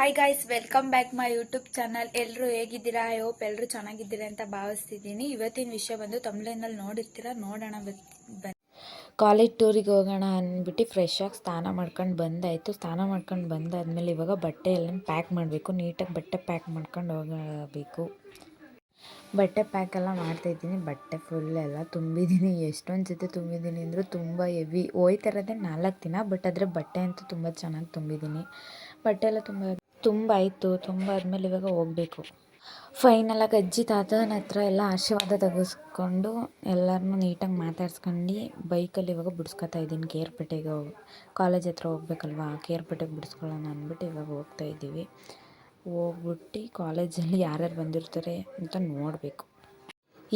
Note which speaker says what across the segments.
Speaker 1: Hi guys welcome back my YouTube channel ಎಲ್ಲರೂ ಹೇಗಿದ್ದೀರಾ? I hope ಎಲ್ಲರೂ ಚೆನ್ನಾಗಿದ್ದೀರಾ ಅಂತ ಭಾವಿಸ್ತಿದ್ದೀನಿ. ಇವತ್ತಿನ ವಿಷಯ ಬಂದು ತಮಿಳಿನಲ್ಲಿ ನೋಡಿರ್ತೀರಾ? ನೋಡೋಣ ಬನ್ನಿ.
Speaker 2: ಕಾಲೇಜ್ ಟೂರಿಗೆ ಹೋಗೋಣ ಅಂದ್ಬಿಟ್ಟು ಫ್ರೆಶ್ ಆಗಿ ಸ್ನಾನ ಮಾಡ್ಕೊಂಡು ಬಂದಾಯಿತು. ಸ್ನಾನ ಮಾಡ್ಕೊಂಡು ಬಂದಾದ್ಮೇಲೆ ಇವಾಗ ಬಟ್ಟೆ ಎಲ್ಲ ಪ್ಯಾಕ್ ಮಾಡಬೇಕು. ನೀಟಾಗಿ ಬಟ್ಟೆ ಪ್ಯಾಕ್ ಮಾಡ್ಕೊಂಡು ಹೋಗಬೇಕು. ಬಟ್ಟೆ ಪ್ಯಾಕ್ ಎಲ್ಲ ಮಾಡ್ತಾಯಿದ್ದೀನಿ ಬಟ್ಟೆ ಫುಲ್ ಎಲ್ಲ ತುಂಬಿದ್ದೀನಿ. ಎಷ್ಟೊಂದು ಜೊತೆ ತುಂಬಿದ್ದೀನಿ ಅಂದರೂ ತುಂಬ ಹೆವಿ ಹೋಯ್ತಿರೋದೇ ನಾಲ್ಕು ದಿನ ಬಟ್ ಆದರೆ ಬಟ್ಟೆ ಅಂತೂ ತುಂಬ ಚೆನ್ನಾಗಿ ತುಂಬಿದ್ದೀನಿ. ಬಟ್ಟೆ ಎಲ್ಲ ತುಂಬ ತುಂಬ ಆಯಿತು, ತುಂಬ ಆದಮೇಲೆ ಇವಾಗ ಹೋಗಬೇಕು. ಫೈನಲಾಗಿ ಅಜ್ಜಿ ತಾತನ ಹತ್ರ ಎಲ್ಲ ಆಶೀರ್ವಾದ ತೆಗೆಸ್ಕೊಂಡು ಎಲ್ಲರನ್ನೂ ನೀಟಾಗಿ ಮಾತಾಡ್ಸ್ಕೊಂಡು ಬೈಕಲ್ಲಿ ಇವಾಗ ಬಿಡಿಸ್ಕೊತಾ ಇದ್ದೀನಿ. ಕೇರ್ಪೇಟೆಗೆ ಹೋಗಿ, ಕಾಲೇಜ್ ಹತ್ರ ಹೋಗ್ಬೇಕಲ್ವಾ? ಕೇರ್ಪೇಟೆಗೆ ಬಿಡಿಸ್ಕೊಳ್ಳೋಣ ಅಂದ್ಬಿಟ್ಟು ಇವಾಗ ಹೋಗ್ತಾ ಇದ್ದೀವಿ. ಹೋಗ್ಬಿಟ್ಟು ಕಾಲೇಜಲ್ಲಿ ಯಾರ್ಯಾರು ಬಂದಿರ್ತಾರೆ ಅಂತ ನೋಡಬೇಕು.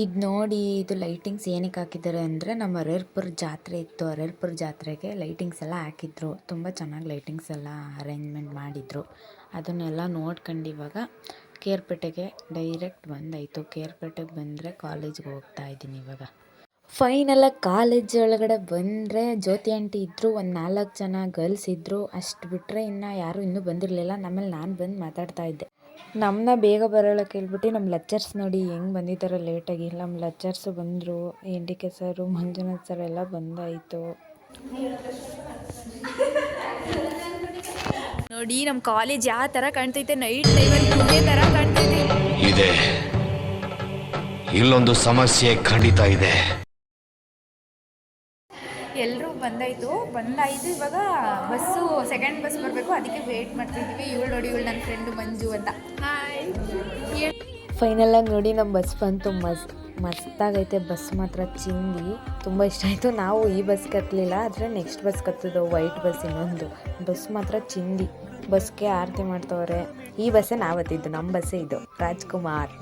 Speaker 2: ಇದು ನೋಡಿ ಇದು ಲೈಟಿಂಗ್ಸ್ ಏನಕ್ಕೆ ಹಾಕಿದ್ದಾರೆ ಅಂದರೆ ನಮ್ಮ ಅರೇರ್ಪುರ ಜಾತ್ರೆ ಇತ್ತು. ಅರೇರ್ಪುರ ಜಾತ್ರೆಗೆ ಲೈಟಿಂಗ್ಸ್ ಎಲ್ಲ ಹಾಕಿದ್ರು. ತುಂಬ ಚೆನ್ನಾಗಿ ಲೈಟಿಂಗ್ಸ್ ಎಲ್ಲ ಅರೇಂಜ್ಮೆಂಟ್ ಮಾಡಿದರು. ಅದನ್ನೆಲ್ಲ ನೋಡ್ಕೊಂಡು ಇವಾಗ ಕೇರ್ಪೇಟೆಗೆ ಡೈರೆಕ್ಟ್ ಬಂದಾಯಿತು. ಕೇರ್ಪೇಟೆಗೆ ಬಂದರೆ ಕಾಲೇಜ್ಗೆ ಹೋಗ್ತಾ ಇದ್ದೀನಿ ಇವಾಗ. ಫೈನಲಾಗಿ ಕಾಲೇಜ್ ಒಳಗಡೆ ಬಂದರೆ ಜ್ಯೋತಿ ಆಂಟಿ ಇದ್ದರು ಒಂದು ನಾಲ್ಕು ಜನ ಗರ್ಲ್ಸ್ ಇದ್ದರು ಅಷ್ಟು ಬಿಟ್ಟರೆ ಇನ್ನು ಯಾರೂ ಇನ್ನೂ ಬಂದಿರಲಿಲ್ಲ. ನಮ್ಮಲ್ಲಿ ನಾನು ಬಂದು ಮಾತಾಡ್ತಾ ಇದ್ದೆ. ನಮ್ಮನ್ನ ಬೇಗ ಬರೋಲ್ಲ ಕೇಳ್ಬಿಟ್ಟು ನಮ್ಮ ಲೆಕ್ಚರ್ಸ್ ನೋಡಿ ಹೆಂಗೆ ಬಂದಿದ್ದಾರೆ ಲೇಟಾಗಿ ನಮ್ಮ ಲೆಕ್ಚರ್ಸು ಬಂದರು N D K sir Manjunath sir ಎಲ್ಲ ಬಂದಾಯಿತು.
Speaker 1: ನೋಡಿ ನಮ್ಮ ಕಾಲೇಜ್ ಯಾವ ಥರ ಕಾಣ್ತೈತೆ? ನೈಟ್ ಟೈಮಲ್ಲಿ ಇದೇ ಥರ ಕಾಣ್ತೈತೆ.
Speaker 3: ಇದೆ. ಇಲ್ಲೊಂದು ಸಮಸ್ಯೆ ಖಂಡಿತ ಇದೆ.
Speaker 1: ಬಂದಾಯಿತು. ಬಂದಾಯಿತು. ಇವಾಗ ಬಸ್ಸು ಸೆಕೆಂಡ್ ಬಸ್ ಬರಬೇಕು. ಅದಕ್ಕೆ ವೇಟ್ ಮಾಡ್ತಿದ್ದೀವಿ ಇವಳು ನೋಡಿ ಇವಳು ನನ್ನ ಫ್ರೆಂಡು ಮಂಜು ಅಂತ. ಹಾಯ್
Speaker 2: ಆಗಿ ನೋಡಿ ನಮ್ಮ ಬಸ್ ಬಂತು. ಮಸ್ ಮಸ್ತಾಗೈತೆ ಬಸ್ ಮಾತ್ರ ಚಿಂದಿ. ತುಂಬ ಇಷ್ಟ ಆಯಿತು. ನಾವು ಈ ಬಸ್ ಕತ್ತಲಿಲ್ಲ ಆದರೆ ನೆಕ್ಸ್ಟ್ ಬಸ್ ಕತ್ತಿದ್ದು ವೈಟ್ ಬಸ್ ಇನ್ನೊಂದು. ಬಸ್ ಮಾತ್ರ ಚಿಂದಿ. ಬಸ್ಗೆ ಆರತಿ ಮಾಡ್ತವ್ರೆ. ಈ ಬಸ್ಸೇ ನಾವತ್ತಿದ್ದು. ನಮ್ಮ ಬಸ್ಸೇ ಇದು. ರಾಜ್ಕುಮಾರ್.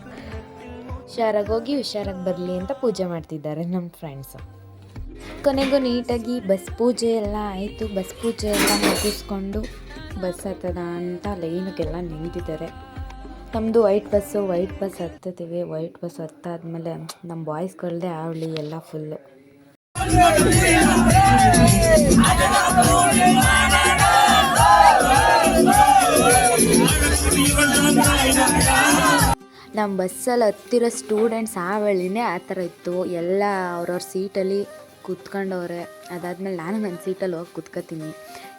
Speaker 2: ಹುಷಾರಾಗಿ ಹೋಗಿ ಹುಷಾರಾಗಿ ಬರಲಿ ಅಂತ ಪೂಜೆ ಮಾಡ್ತಿದ್ದಾರೆ ನಮ್ಮ ಫ್ರೆಂಡ್ಸು ಕೊನೆಗೂ ನೀಟಾಗಿ ಬಸ್ ಪೂಜೆ ಎಲ್ಲ ಆಯಿತು. ಬಸ್ ಪೂಜೆ ಎಲ್ಲ ಮುಗಿಸ್ಕೊಂಡು ಬಸ್ ಹತ್ತದ ಅಂತ ಲೈನಿಗೆಲ್ಲ ನಿಂತಿದ್ದಾರೆ. ನಮ್ಮದು ವೈಟ್ ಬಸ್ಸು, ವೈಟ್ ಬಸ್ ಹತ್ತುತ್ತೀವಿ. ವೈಟ್ ಬಸ್ ಹತ್ತಾದ್ಮೇಲೆ ನಮ್ಮ ಬಾಯ್ಸ್ಗಳದ್ದೆ ಆವಳಿ ಎಲ್ಲ ಫುಲ್ಲು. ನಮ್ಮ ಬಸ್ಸಲ್ಲಿ ಹತ್ತಿರೋ ಸ್ಟೂಡೆಂಟ್ಸ್ ಆವಳಿನೇ ಆ ಥರ ಇತ್ತು. ಎಲ್ಲ ಅವ್ರವ್ರ ಸೀಟಲ್ಲಿ ಕೂತ್ಕೊಂಡವ್ರೆ. ಅದಾದಮೇಲೆ ನಾನು ನನ್ನ ಸೀಟಲ್ಲಿ ಹೋಗಿ ಕೂತ್ಕೋತೀನಿ.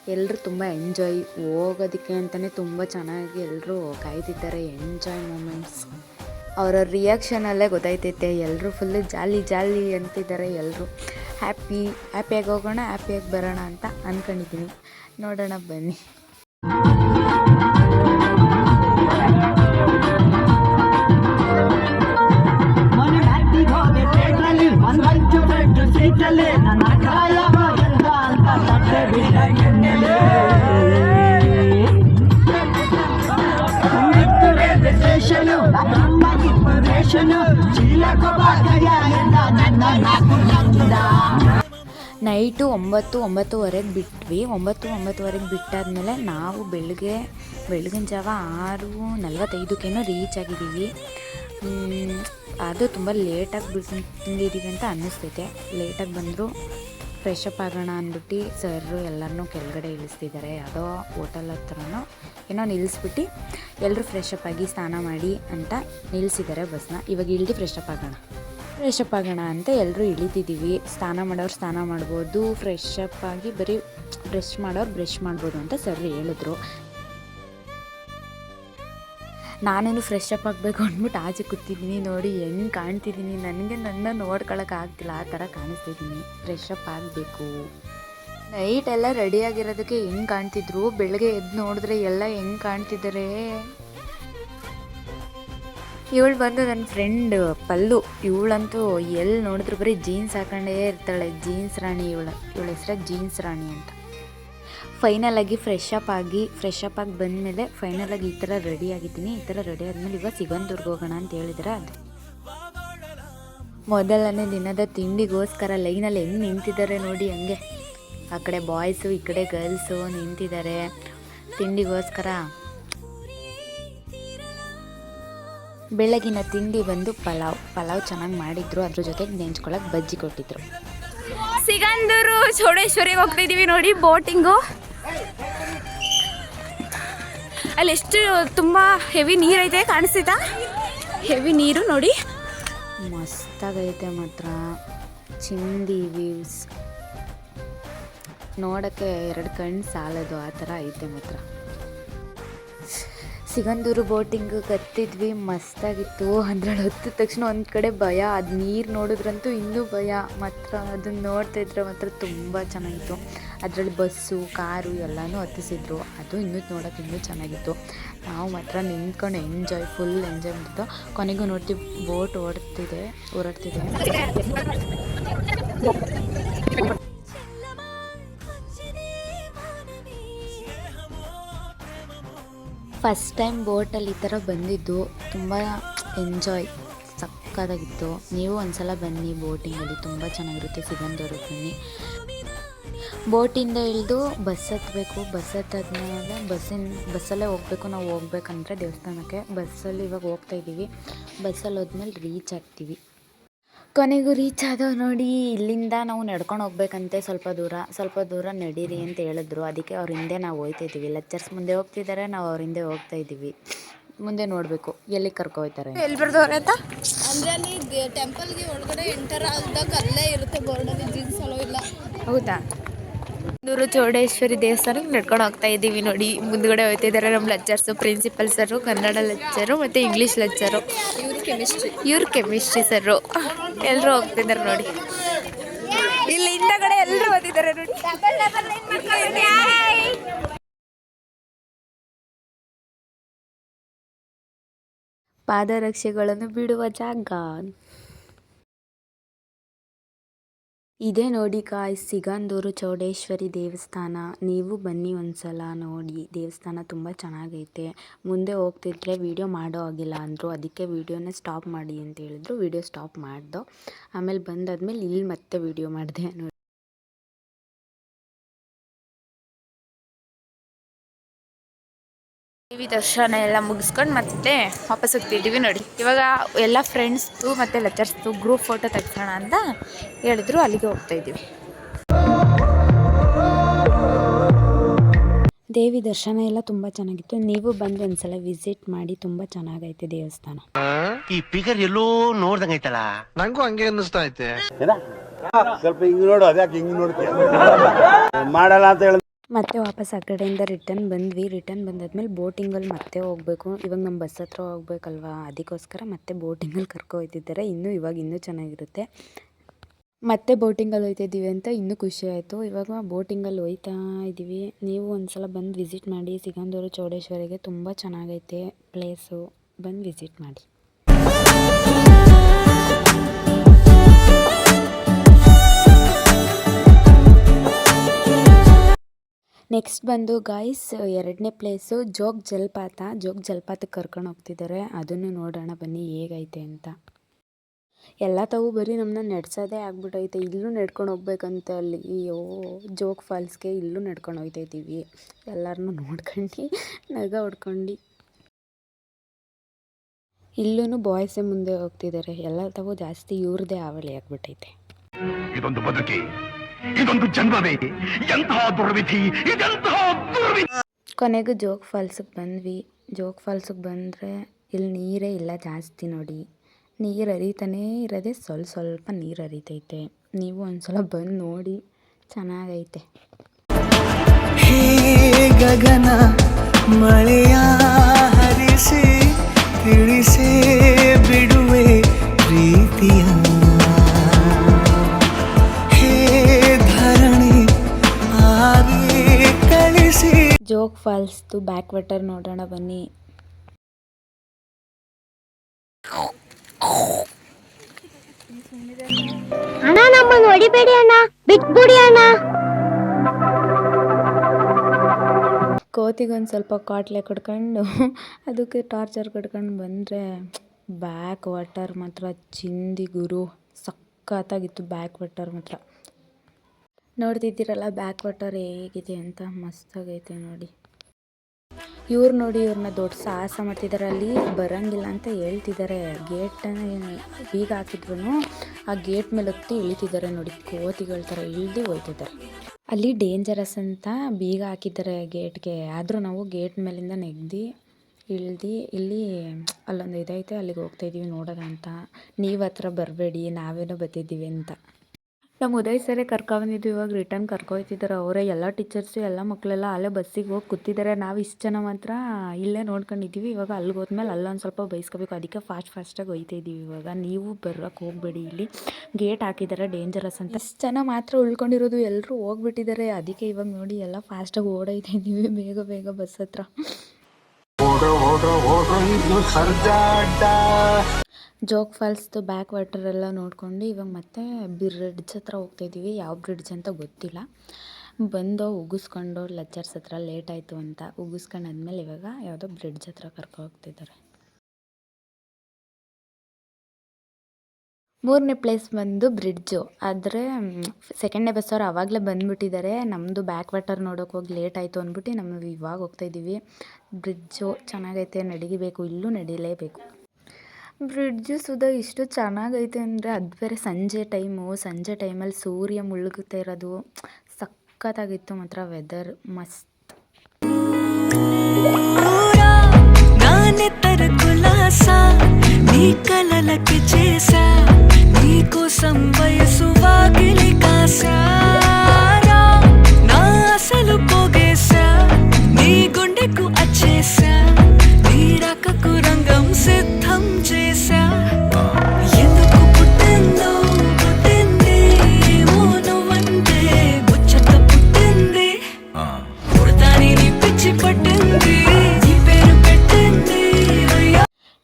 Speaker 2: ಎಲ್ಲರೂ ತುಂಬ ಎಂಜಾಯ್. ಹೋಗೋದಕ್ಕೆ ಅಂತಲೇ ತುಂಬ ಚೆನ್ನಾಗಿ ಎಲ್ಲರೂ ಕಾಯ್ತಿದ್ದಾರೆ. Enjoy moments. ಅವರ ರಿಯಾಕ್ಷನಲ್ಲೇ ಗೊತ್ತಾಯ್ತೈತೆ. ಎಲ್ಲರೂ ಫುಲ್ಲು ಜಾಲಿ ಜಾಲಿ ಅಂತಿದ್ದಾರೆ ಎಲ್ಲರೂ ಹ್ಯಾಪಿ ಹ್ಯಾಪಿಯಾಗಿ ಹೋಗೋಣ ಹ್ಯಾಪಿಯಾಗಿ ಬರೋಣ ಅಂತ ಅಂದ್ಕೊಂಡಿದ್ದೀನಿ ನೋಡೋಣ ಬನ್ನಿ. ನೈಟು ಒಂಬತ್ತು, ಒಂಬತ್ತುವರೆಗೆ ಬಿಟ್ವಿ. ಒಂಬತ್ತು, ಒಂಬತ್ತುವರೆಗೆ ಬಿಟ್ಟಾದಮೇಲೆ ನಾವು ಬೆಳಗ್ಗೆ, ಬೆಳಗಿನ ಜಾವ ಆರು ನಲ್ವತ್ತೈದಕ್ಕೇನೋ ರೀಚ್ ಆಗಿದ್ದೀವಿ. ಅದು ತುಂಬ ಲೇಟಾಗಿ ಬಿಟ್ಟಿದ್ದೀವಿ ಅಂತ ಅನ್ನಿಸ್ತೈತೆ ಲೇಟಾಗಿ ಬಂದರೂ ಫ್ರೆಶ್ ಅಪ್ ಆಗೋಣ ಅಂದ್ಬಿಟ್ಟು ಸರ್ರು ಎಲ್ಲರನ್ನೂ ಕೆಳಗಡೆ ಇಳಿಸ್ತಿದ್ದಾರೆ ಯಾವುದೋ ಹೋಟೆಲ್ ಹತ್ರನೋ ಏನೋ ನಿಲ್ಲಿಸ್ಬಿಟ್ಟು ಎಲ್ಲರೂ ಫ್ರೆಶ್ ಅಪ್ ಆಗಿ ಸ್ನಾನ ಮಾಡಿ ಅಂತ ನಿಲ್ಲಿಸಿದ್ದಾರೆ ಬಸ್ನ. ಇವಾಗ ಇಳಿದು ಫ್ರೆಶ್ ಅಪ್ ಆಗೋಣ. ಫ್ರೆಶ್ ಅಪ್ ಆಗೋಣ ಅಂತ ಎಲ್ಲರೂ ಇಳಿತಿದ್ದೀವಿ ಸ್ನಾನ ಮಾಡೋರು ಸ್ನಾನ ಮಾಡ್ಬೋದು. ಫ್ರೆಶ್ ಅಪ್ ಆಗಿ ಬರೀ ಬ್ರಷ್ ಮಾಡೋರು ಬ್ರಷ್ ಮಾಡ್ಬೋದು ಅಂತ ಸರ್ ಹೇಳಿದ್ರು. ನಾನೇನು ಫ್ರೆಶ್ ಅಪ್ ಆಗಬೇಕು ಅಂದ್ಬಿಟ್ಟು ಆಚೆ ಕೂತಿದ್ದೀನಿ. ನೋಡಿ ಹೆಂಗೆ ಕಾಣ್ತಿದ್ದೀನಿ. ನನಗೆ ನನ್ನ ನೋಡ್ಕೊಳಕ್ಕೆ ಆಗ್ತಿಲ್ಲ. ಆ ಥರ ಕಾಣಿಸ್ತಿದ್ದೀನಿ ಫ್ರೆಶ್ ಅಪ್ ಆಗಬೇಕು. ನೈಟ್ ಎಲ್ಲ ರೆಡಿಯಾಗಿರೋದಕ್ಕೆ ಹೆಂಗೆ ಕಾಣ್ತಿದ್ರು? ಬೆಳಗ್ಗೆ ಎದ್ದು ನೋಡಿದ್ರೆ ಎಲ್ಲ ಹೆಂಗೆ ಕಾಣ್ತಿದ್ದಾರೆ? ಇವಳು ಬಂದು ನನ್ನ ಫ್ರೆಂಡ್ ಪಲ್ಲು. ಇವಳಂತೂ ಎಲ್ಲಿ ನೋಡಿದ್ರು ಬರೀ ಜೀನ್ಸ್ ಹಾಕೊಂಡೇ ಇರ್ತಾಳೆ. ಜೀನ್ಸ್ ರಾಣಿ ಇವಳು. ಇವಳ ಹೆಸ್ರ ಜೀನ್ಸ್ ರಾಣಿ ಅಂತ. ಫೈನಲ್ ಆಗಿ ಫ್ರೆಶ್ ಅಪ್ ಆಗಿ ಫ್ರೆಶ್ ಅಪ್ ಆಗಿ ಬಂದಮೇಲೆ ಫೈನಲ್ ಆಗಿ ಈ ಥರ ರೆಡಿ ಆಗಿದ್ದೀನಿ. ಈ ಥರ ರೆಡಿ ಆದಮೇಲೆ ಇವಾಗ ಸಿಗಂದೂರ್ಗೆ ಹೋಗೋಣ ಅಂತ ಹೇಳಿದ್ರೆ. ಅದು. ಮೊದಲನೇ ದಿನದ ತಿಂಡಿಗೋಸ್ಕರ ಲೈನಲ್ಲಿ ಹೆಂಗೆ ನಿಂತಿದ್ದಾರೆ ನೋಡಿ ಹಂಗೆ. ಆ ಕಡೆ ಬಾಯ್ಸು ಈ ಕಡೆ ಗರ್ಲ್ಸು ನಿಂತಿದ್ದಾರೆ ತಿಂಡಿಗೋಸ್ಕರ ಬೆಳಗಿನ ತಿಂಡಿ ಬಂದು ಪಲಾವ್. ಪಲಾವ್ ಚೆನ್ನಾಗಿ ಮಾಡಿದ್ರು ಅದ್ರ ಜೊತೆಗೆ ನೆಂಚ್ಕೊಳಕ್ಕೆ ಬಜ್ಜಿ ಕೊಟ್ಟಿದ್ರು.
Speaker 1: ಸಿಗಂದೂರು ಚೌಡೇಶ್ವರಿಗೆ ಹೋಗ್ತಾ ಇದೀವಿ ನೋಡಿ ಬೋಟಿಂಗು. ಅಲ್ಲಿ ಎಷ್ಟು ತುಂಬ ಹೆವಿ ನೀರೈತೆ ಕಾಣಿಸುತ್ತಾ ಹೆವಿ ನೀರು ನೋಡಿ.
Speaker 2: ಮಸ್ತಾಗೈತೆ ಮಾತ್ರ. ಚಿಂದಿ ವ್ಯೂಸ್ ನೋಡೋಕ್ಕೆ ಎರಡು ಕಣ್ಣು ಸಾಲದು ಆ ಥರ ಐತೆ ಮಾತ್ರ. ಸಿಗಂದೂರು ಬೋಟಿಂಗ್ ಕತ್ತಿದ್ವಿ, ಮಸ್ತಾಗಿತ್ತು. ಅದ್ರಲ್ಲಿ ಹತ್ತಿದ ತಕ್ಷಣ ಒಂದು ಕಡೆ ಭಯ, ಅದು ನೀರು ನೋಡಿದ್ರಂತೂ ಇನ್ನೂ ಭಯ. ಮಾತ್ರ ಅದನ್ನ ನೋಡ್ತಾ ಇದ್ರೆ ಮಾತ್ರ ತುಂಬ ಚೆನ್ನಾಗಿತ್ತು. ಅದರಲ್ಲಿ ಬಸ್ಸು, ಕಾರು ಎಲ್ಲನೂ ಹತ್ತಿಸಿದ್ರು. ಅದು ಇನ್ನೂ ನೋಡೋಕೆ ಇನ್ನೂ ಚೆನ್ನಾಗಿತ್ತು. ನಾವು ಮಾತ್ರ ನಿಂತ್ಕೊಂಡು ಎಂಜಾಯ್ ಫುಲ್ ಎಂಜಾಯ್ ಮಾಡ್ತಾ ಕೊನೆಗೂ ನೋಡ್ತೀವಿ ಬೋಟ್ ಓಡ್ತಿದೆ, ಓಡಾಡ್ತಿದೆ. ಫಸ್ಟ್ ಟೈಮ್ ಬೋಟಲ್ಲಿ ಈ ಥರ ಬಂದಿದ್ದು ತುಂಬ ಎಂಜಾಯ್ ಸಕ್ಕತ್ತಾಗಿತ್ತು. ನೀವು ಒಂದ್ಸಲ ಬನ್ನಿ ಬೋಟಿಂಗಲ್ಲಿ ತುಂಬ ಚೆನ್ನಾಗಿರುತ್ತೆ ಸಿಗಂದೂರಿಗೆ ಬನ್ನಿ. ಬೋಟಿಂದ ಇಳಿದು ಬಸ್ ಹತ್ತಬೇಕು ಬಸ್ ಹತ್ತಾದ್ಮೇಲೆ ಬಸ್ಸಿನ ಬಸ್ಸಲ್ಲೇ ಹೋಗಬೇಕು, ನಾವು ಹೋಗ್ಬೇಕಂದ್ರೆ ದೇವಸ್ಥಾನಕ್ಕೆ. ಬಸ್ಸಲ್ಲಿ ಇವಾಗ ಹೋಗ್ತಾ ಇದ್ದೀವಿ ಬಸ್ಸಲ್ಲಿ ಹೋದ್ಮೇಲೆ ರೀಚ್ ಆಗ್ತೀವಿ. ಕೊನೆಗೂ ರೀಚ್ ಆದವು ನೋಡಿ ಇಲ್ಲಿಂದ ನಾವು ನಡ್ಕೊಂಡು ಹೋಗ್ಬೇಕಂತೆ ಸ್ವಲ್ಪ ದೂರ ಸ್ವಲ್ಪ ದೂರ ನಡೀರಿ ಅಂತ ಹೇಳಿದ್ರು. ಅದಕ್ಕೆ ಅವ್ರ ಹಿಂದೆ ನಾವು ಹೋಗ್ತಾ ಇದ್ದೀವಿ ಲೆಕ್ಚರ್ಸ್ ಮುಂದೆ ಹೋಗ್ತಿದ್ದಾರೆ ನಾವು ಅವ್ರ ಹಿಂದೆ ಹೋಗ್ತಾ ಇದ್ದೀವಿ ಮುಂದೆ ನೋಡಬೇಕು ಎಲ್ಲಿ ಕರ್ಕೋಯ್ತಾರೆ
Speaker 1: ಎಲ್ಲಿ ಬರ್ದವ್ರೆ ಅಂತ
Speaker 4: ಅಂದ್ರೆ ಅಲ್ಲಿ ಟೆಂಪಲ್ಗೆ ಒಳಗಡೆ ಎಂಟರ್ ಆದಾಗ ಅಲ್ಲೇ ಇರುತ್ತೆ ಬೋರ್ಡಲ್ಲಿ ಜೀನ್ಸ್ ಅಲೋ ಇಲ್ಲ.
Speaker 1: ಹೌದಾ? ನೂರು ಚೌಡೇಶ್ವರಿ ದೇವಸ್ಥಾನಕ್ಕೆ ನಡ್ಕೊಂಡು ಹೋಗ್ತಾ ಇದ್ದೀವಿ ನೋಡಿ. ಮುಂದ್ಗಡೆ ಹೋಗ್ತಾ ಇದ್ದಾರೆ ನಮ್ಮ lecturers principal sir Kannada lecturer ಮತ್ತು ಇಂಗ್ಲೀಷ್ ಲೆಕ್ಚರು
Speaker 4: ಇವ್ರು ಕೆಮಿಸ್ಟ್ರಿ
Speaker 1: ಇವ್ರು ಕೆಮಿಸ್ಟ್ರಿ ಸರು ಎಲ್ಲರೂ ಹೋಗ್ತಿದ್ದಾರೆ ನೋಡಿ. ಇಲ್ಲಿ ಹಿಂದಗಡೆ ಎಲ್ಲರೂ ಓದಿದ್ದಾರೆ ನೋಡಿ.
Speaker 2: ಪಾದರಕ್ಷೆಗಳನ್ನು ಬಿಡುವ ಜಾಗ ಇದೇ ನೋಡಿ ಕಾಯ್ ಸಿಗಂದೂರು ಚೌಡೇಶ್ವರಿ ದೇವಸ್ಥಾನ. ನೀವು ಬನ್ನಿ ಒಂದ್ಸಲ ನೋಡಿ. ದೇವಸ್ಥಾನ ತುಂಬ ಚೆನ್ನಾಗೈತೆ. ಮುಂದೆ ಹೋಗ್ತಿದ್ರೆ ವಿಡಿಯೋ ಮಾಡೋ ಆಗಿಲ್ಲ ಅಂದರು. ಅದಕ್ಕೆ ವಿಡಿಯೋನ ಸ್ಟಾಪ್ ಮಾಡಿ ಅಂತ ಹೇಳಿದ್ರು. ವಿಡಿಯೋ ಸ್ಟಾಪ್ ಮಾಡ್ದೋ. ಆಮೇಲೆ ಬಂದಾದ್ಮೇಲೆ ಇಲ್ಲಿ ಮತ್ತೆ ವಿಡಿಯೋ ಮಾಡಿದೆ ನೋಡಿ
Speaker 1: ದೇವಿ ದರ್ಶನ ಎಲ್ಲ ಮುಗಿಸ್ಕೊಂಡು ಮತ್ತೆ ವಾಪಸ್ ಹೋಗ್ತಿದ್ದೀವಿ ನೋಡಿ. ಇವಾಗ ಎಲ್ಲ ಫ್ರೆಂಡ್ಸ್ದು ಮತ್ತು ಲೆಚರ್ಸ್ದು ಗ್ರೂಪ್ ಫೋಟೋ ತೆಗ್ಸೋಣ ಅಂತ ಹೇಳಿದ್ರು ಅಲ್ಲಿಗೆ ಹೋಗ್ತಾ ಇದ್ದೀವಿ
Speaker 2: ದೇವಿ ದರ್ಶನ ಎಲ್ಲ ತುಂಬ ಚೆನ್ನಾಗಿತ್ತು. ನೀವು ಬಂದು ಒಂದ್ಸಲ ವಿಸಿಟ್ ಮಾಡಿ ತುಂಬಾ ಚೆನ್ನಾಗೈತೆ ದೇವಸ್ಥಾನ.
Speaker 3: ಈ ಫಿಗರ್ ಎಲ್ಲೋ ನೋಡ್ದಂಗೈತಲ್ಲ
Speaker 5: ನಂಗೂ ಹಂಗೆ ಅನ್ನಿಸ್ತಾ ಐತೆ.
Speaker 6: ಸ್ವಲ್ಪ ಹಿಂಗ್ ನೋಡು ಅದ್ಯಾಕೆ ಹಿಂಗ್ ನೋಡ್ತೀಯ? ಮಾಡಲ್ಲ ಅಂತ ಹೇಳ.
Speaker 2: ಮತ್ತೆ ವಾಪಸ್ ಆ ಕಡೆಯಿಂದ ರಿಟರ್ನ್ ಬಂದ್ವಿ. ರಿಟರ್ನ್ ಬಂದಾದ್ಮೇಲೆ ಬೋಟಿಂಗಲ್ಲಿ ಮತ್ತೆ ಹೋಗಬೇಕು. ಇವಾಗ ನಮ್ಮ ಬಸ್ ಹತ್ರ ಹೋಗ್ಬೇಕಲ್ವಾ? ಅದಕ್ಕೋಸ್ಕರ ಮತ್ತೆ ಬೋಟಿಂಗಲ್ಲಿ ಕರ್ಕೊ ಹೋಗ್ತಿದ್ದಾರೆ ಇನ್ನೂ ಇವಾಗ ಇನ್ನೂ ಚೆನ್ನಾಗಿರುತ್ತೆ. ಮತ್ತೆ ಬೋಟಿಂಗಲ್ಲಿ ಹೋಯ್ತಿದ್ದೀವಿ ಅಂತ ಇನ್ನೂ ಖುಷಿ ಆಯಿತು. ಇವಾಗ ಬೋಟಿಂಗಲ್ಲಿ ಹೋಯ್ತಾ ಇದ್ದೀವಿ. ನೀವು ಒಂದ್ಸಲ ಬಂದು ವಿಸಿಟ್ ಮಾಡಿ. ಸಿಗಂದೂರು, ಚೌಡೇಶ್ವರಿಗೆ ತುಂಬ ಚೆನ್ನಾಗೈತೆ ಪ್ಲೇಸು ಬಂದು ವಿಸಿಟ್ ಮಾಡಿ. ನೆಕ್ಸ್ಟ್ ಬಂದು ಗಾಯ್ಸ್ ಎರಡನೇ ಪ್ಲೇಸು ಜೋಗ್ ಜಲಪಾತ. ಜೋಗ್ ಜಲಪಾತಕ್ಕೆ ಕರ್ಕೊಂಡು ಹೋಗ್ತಿದ್ದಾರೆ ಅದನ್ನು ನೋಡೋಣ ಬನ್ನಿ ಹೇಗೈತೆ ಅಂತ. ಎಲ್ಲ ತಾವು ಬರೀ ನಮ್ಮನ್ನ ನಡ್ಸೋದೇ ಆಗ್ಬಿಟ್ಟೈತೆ ಇಲ್ಲೂ ನಡ್ಕೊಂಡು ಹೋಗ್ಬೇಕಂತ ಅಲ್ಲಿ, ಅಯ್ಯೋ, ಜೋಗ್ ಫಾಲ್ಸ್ಗೆ ಇಲ್ಲೂ ನಡ್ಕೊಂಡು ಹೋಗ್ತಾ ಇದ್ದೀವಿ ಎಲ್ಲರನ್ನೂ ನೋಡ್ಕೊಂಡು, ನಗ ಹೊಡ್ಕೊಂಡು. ಇಲ್ಲೂ ಬಾಯ್ಸೇ ಮುಂದೆ ಹೋಗ್ತಿದ್ದಾರೆ ಎಲ್ಲ ತಾವು ಜಾಸ್ತಿ ಇವ್ರದೇ ಆವಳಿ ಆಗ್ಬಿಟ್ಟೈತೆ
Speaker 3: ಇದೊಂದು ಇದೊಂದು ಜನ್ಮವೇ. ಎಂತಹ ದುರ್ವಿಧಿ ಇದೆಂತಹ ದುರ್ವಿಧಿ.
Speaker 2: ಕೊನೆಗೂ ಜೋಗ್ ಫಾಲ್ಸಿಗೆ ಬಂದ್ವಿ. ಜೋಗ್ ಫಾಲ್ಸಿಗೆ ಬಂದರೆ ಇಲ್ಲಿ ನೀರೇ ಇಲ್ಲ ಜಾಸ್ತಿ ನೋಡಿ. ನೀರು ಹರಿತಾನೇ ಇರೋದೇ ಸ್ವಲ್ಪ ಸ್ವಲ್ಪ ನೀರು ಹರಿತೈತೆ. ನೀವು ಒಂದ್ಸಲ ಬಂದು ನೋಡಿ. ಚೆನ್ನಾಗೈತೆ.
Speaker 7: ಹೇ ಗಗನ ಮಳೆಯ ಹರಿಸಿ ತಿಳಿಸೇ.
Speaker 2: ಫಾಲ್ಸ್ದು ಬ್ಯಾಕ್ ವಾಟರ್ ನೋಡೋಣ ಬನ್ನಿ.
Speaker 8: ಅಣ್ಣ ನಮ್ಮನ್ನು ಹೊಡಿಬೇಡಿ ಅಣ್ಣ ಬಿಟ್ಬಿಡಿ ಅಣ್ಣ.
Speaker 2: ಕೋತಿಗೊಂದು ಸ್ವಲ್ಪ ಕಾಟ್ಲೆ ಕಡ್ಕೊಂಡು ಅದಕ್ಕೆ ಟಾರ್ಚರ್ ಕಡ್ಕೊಂಡು ಬಂದರೆ ಬ್ಯಾಕ್ ವಾಟರ್ ಮಾತ್ರ ಚಿಂದಿ ಗುರು ಸಖತ್ತಾಗಿತ್ತು ಬ್ಯಾಕ್ ವಾಟರ್ ಮಾತ್ರ. ನೋಡ್ತಿದ್ದೀರಲ್ಲ ಬ್ಯಾಕ್ ವಾಟರ್ ಹೇಗಿದೆ ಅಂತ ಮಸ್ತಾಗೈತೆ ನೋಡಿ. ಇವ್ರು ನೋಡಿ ಇವ್ರನ್ನ ದೊಡ್ಡ ಸಾಹಸ ಮಾಡ್ತಿದ್ದಾರೆ ಅಲ್ಲಿ ಬರಂಗಿಲ್ಲ ಅಂತ ಹೇಳ್ತಿದ್ದಾರೆ ಗೇಟನ್ನು ಬೀಗ ಹಾಕಿದ್ರು ಆ ಗೇಟ್ ಮೇಲೆ ಹತ್ತಿ ಇಳಿತಿದ್ದಾರೆ ನೋಡಿ, ಕೋತಿಗಳ ಥರ ಇಳಿದು ಹೋಯ್ತಿದ್ದಾರೆ ಅಲ್ಲಿ ಡೇಂಜರಸ್ ಅಂತ ಬೀಗ ಹಾಕಿದ್ದಾರೆ ಗೇಟ್ಗೆ. ಆದರೂ ನಾವು ಗೇಟ್ ಮೇಲಿಂದ ನೆಗ್ದು, ಇಳ್ದು, ಇಲ್ಲಿ ಅಲ್ಲೊಂದು ಇದೈತೆ, ಅಲ್ಲಿಗೆ ಹೋಗ್ತಾ ಇದೀವಿ ನೋಡೋದಂತ ನೀವು ಹತ್ರ ಬರಬೇಡಿ, ನಾವೇನೋ ಬರ್ತಿದ್ದೀವಿ ಅಂತ. ನಮ್ಮ ಉದಯ್ ಸರೇ ಕರ್ಕೊಬಂದಿದ್ದು ಇವಾಗ ರಿಟರ್ನ್ ಕರ್ಕೊಯ್ತಿದ್ದಾರೆ ಅವರೇ, ಎಲ್ಲ ಟೀಚರ್ಸು ಎಲ್ಲ ಮಕ್ಕಳೆಲ್ಲ ಅಲ್ಲೇ ಬಸ್ಸಿಗೆ ಹೋಗಿ ಕೂತಿದ್ದಾರೆ ನಾವು ಇಷ್ಟು ಜನ ಮಾತ್ರ ಇಲ್ಲೇ ನೋಡ್ಕೊಂಡಿದ್ದೀವಿ ಇವಾಗ ಅಲ್ಲಿಗೆ ಹೋದ್ಮೇಲೆ ಅಲ್ಲೊಂದು ಸ್ವಲ್ಪ ಬೈಸ್ಕೋಬೇಕು. ಅದಕ್ಕೆ ಫಾಸ್ಟ್ ಫಾಸ್ಟಾಗಿ ಒಯ್ತಾ ಇದ್ದೀವಿ ಇವಾಗ. ನೀವು ಬರೋಕ್ಕೆ ಹೋಗಬೇಡಿ. ಇಲ್ಲಿ ಗೇಟ್ ಹಾಕಿದ್ದಾರೆ ಡೇಂಜರಸ್ ಅಂತ. ಇಷ್ಟು ಜನ ಮಾತ್ರ ಉಳ್ಕೊಂಡಿರೋದು ಎಲ್ಲರೂ ಹೋಗ್ಬಿಟ್ಟಿದ್ದಾರೆ ಅದಕ್ಕೆ ಇವಾಗ ನೋಡಿ ಎಲ್ಲ ಫಾಸ್ಟಾಗಿ ಓಡೈತಾ ಇದ್ದೀವಿ ಬೇಗ ಬೇಗ ಬಸ್ ಹತ್ರ. ಜೋಗ್ ಫಾಲ್ಸ್ದು ಬ್ಯಾಕ್ ವಾಟರ್ ಎಲ್ಲ ನೋಡ್ಕೊಂಡು ಇವಾಗ ಮತ್ತೆ ಬ್ರಿಡ್ಜ್ ಹತ್ರ ಹೋಗ್ತಾ ಇದ್ದೀವಿ. ಯಾವ ಬ್ರಿಡ್ಜ್ ಅಂತ ಗೊತ್ತಿಲ್ಲ. ಬಂದೋ ಉಗಿಸ್ಕೊಂಡು ಲೆಕ್ಚರ್ಸ್ ಹತ್ರ ಲೇಟ್ ಆಯಿತು ಅಂತ ಉಗಿಸ್ಕೊಂಡು ಆದಮೇಲೆ ಇವಾಗ ಯಾವುದೋ ಬ್ರಿಡ್ಜ್ ಹತ್ರ ಕರ್ಕೊ ಹೋಗ್ತಿದ್ದಾರೆ. ಮೂರನೇ ಪ್ಲೇಸ್ ಬಂದು ಬ್ರಿಡ್ಜು. ಆದರೆ ಸೆಕೆಂಡ್ನೇ ಬಸ್ ಅವ್ರು ಆವಾಗಲೇ ಬಂದುಬಿಟ್ಟಿದ್ದಾರೆ. ನಮ್ಮದು ಬ್ಯಾಕ್ ವಾಟರ್ ನೋಡೋಕೆ ಹೋಗಿ ಲೇಟ್ ಆಯಿತು ಅಂದ್ಬಿಟ್ಟು ನಮ್ಮ ಇವಾಗ ಹೋಗ್ತಾ ಇದ್ದೀವಿ. ಬ್ರಿಡ್ಜು ಚೆನ್ನಾಗೈತೆ, ನಡಿಬೇಕು, ಇಲ್ಲೂ ನಡಿಲೇಬೇಕು. ಬ್ರಿಡ್ಜು ಸುದ ಇಷ್ಟು ಚೆನ್ನಾಗೈತೆ ಅಂದರೆ ಅದು ಬೇರೆ ಸಂಜೆ ಟೈಮು, ಸಂಜೆ ಟೈಮಲ್ಲಿ ಸೂರ್ಯ ಮುಳುಗುತ್ತಾ ಇರೋದು. ಸಖತ್ತಾಗಿತ್ತು ಮಾತ್ರ ವೆದರ್, ಮಸ್ತ್.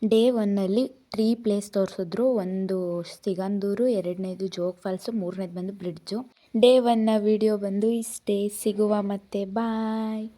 Speaker 2: ಡೇ ಒನ್ನಲ್ಲಿ ತ್ರೀ ಪ್ಲೇಸ್ ತೋರಿಸಿದ್ರು. ಒಂದು ಸಿಗಂದೂರು, ಎರಡನೇದು ಜೋಗ್ ಫಾಲ್ಸು, ಮೂರನೇದು ಬಂದು ಬ್ರಿಡ್ಜು. ಡೇ ಒನ್ನ ವಿಡಿಯೋ ಬಂದು ಇಷ್ಟೇ. ಸಿಗುವ ಮತ್ತೆ. ಬಾಯ್.